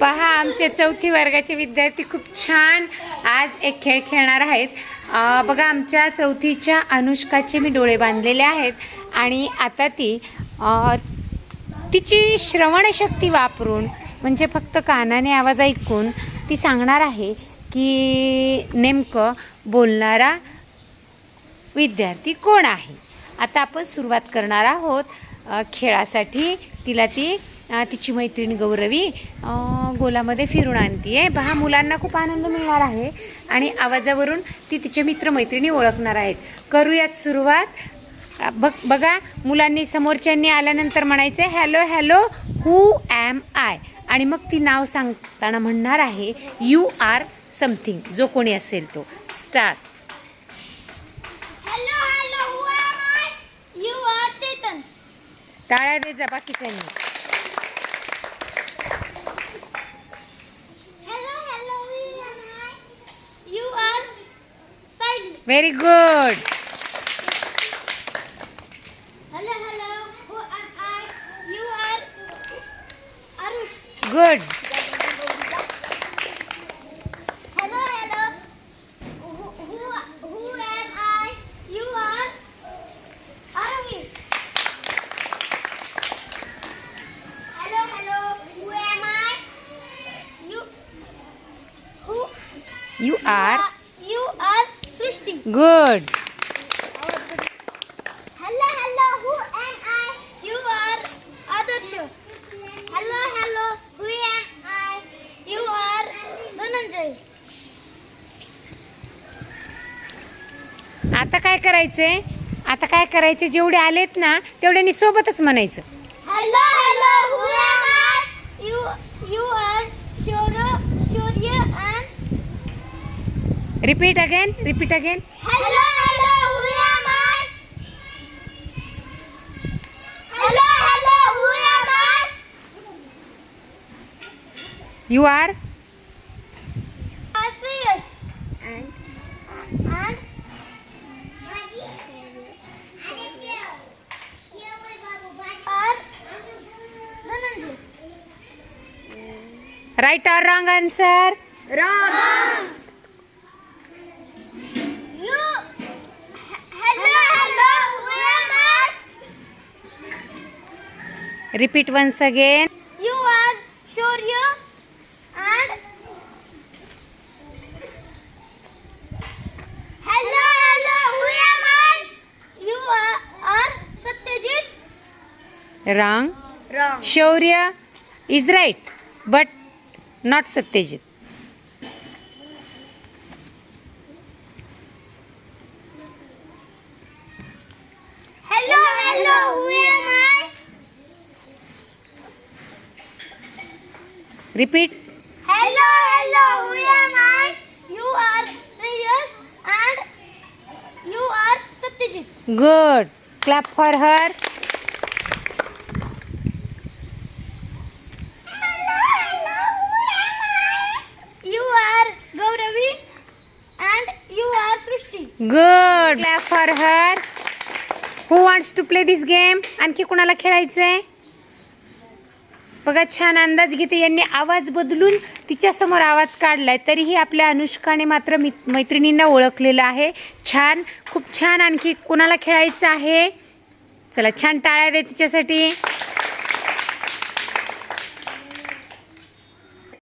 पहा आमचे चौथी वर्गाचे विद्यार्थी खूप छान आज एक खेळ खेळणार आहेत. बघा आमच्या चौथीच्या अनुष्काचे मी डोळे बांधलेले आहेत आणि आता ती तिची श्रवणशक्ती वापरून म्हणजे फक्त कानाने आवाज ऐकून ती सांगणार आहे की नेमकं बोलणारा विद्यार्थी कोण आहे? आता आपण सुरुवात करणार आहोत. खेळासाठी तिला ती तिची मैत्रीण गौरवी गोलामध्ये फिरून आणते आहे पहा मुलांना खूप आनंद मिळणार आहे. आणि आवाजावरून ती तिचे मित्रमैत्रिणी ओळखणार आहेत. करूयात सुरुवात. बघ बघा मुलांनी समोरच्यांनी आल्यानंतर म्हणायचं hello hello who am I? आणि मग ती नाव सांगताना म्हणणार आहे यू आर समथिंग. जो कोणी असेल तो. Star Hello, hello, who am I? You are Chetan. टाळ्या दे जा बाकीच्यांनी Hello, hello, who am I? You are Saili. Very good Hello, hello, who am I? You are Arush. Good Hello, hello, who, who, who am I? You are Aravind. Hello, hello, who am I? You, who? You are you are Srishti good you are you are आता काय करायचंय आता काय करायचे? जेवढे आलेत ना तेवढ्यांनी सोबतच म्हणायचं. Hello hello you you are Shaurya Shaurya Repeat again, repeat again. Hello, hello, who am I? Hello, hello, who am I? You are? Afiq. And? And? Right or wrong answer? Wrong. wrong. Repeat once again. You are Shurya and Hello, hello, who am I? You are, are Satyajit. Wrong. Wrong. Shourya is right, but not Satyajit. Hello, hello, hello who am I? Repeat Hello, hello, who am I? You are Shreyas and you are Satyajit. Good clap for her Hello, hello, who am I? You are Gauravi and you are Srishti. Good clap for her who wants to play this game आणखी कुणाला खेळायचंय बघा छान अंदाज घेते. यांनी आवाज बदलून तिच्यासमोर आवाज काढलाय. तरीही आपल्या अनुष्काने मात्र मि मैत्रिणींना ओळखलेलं आहे. छान खूप छान आणखी कुणाला खेळायचं आहे? चला छान टाळ्या दे तिच्यासाठी.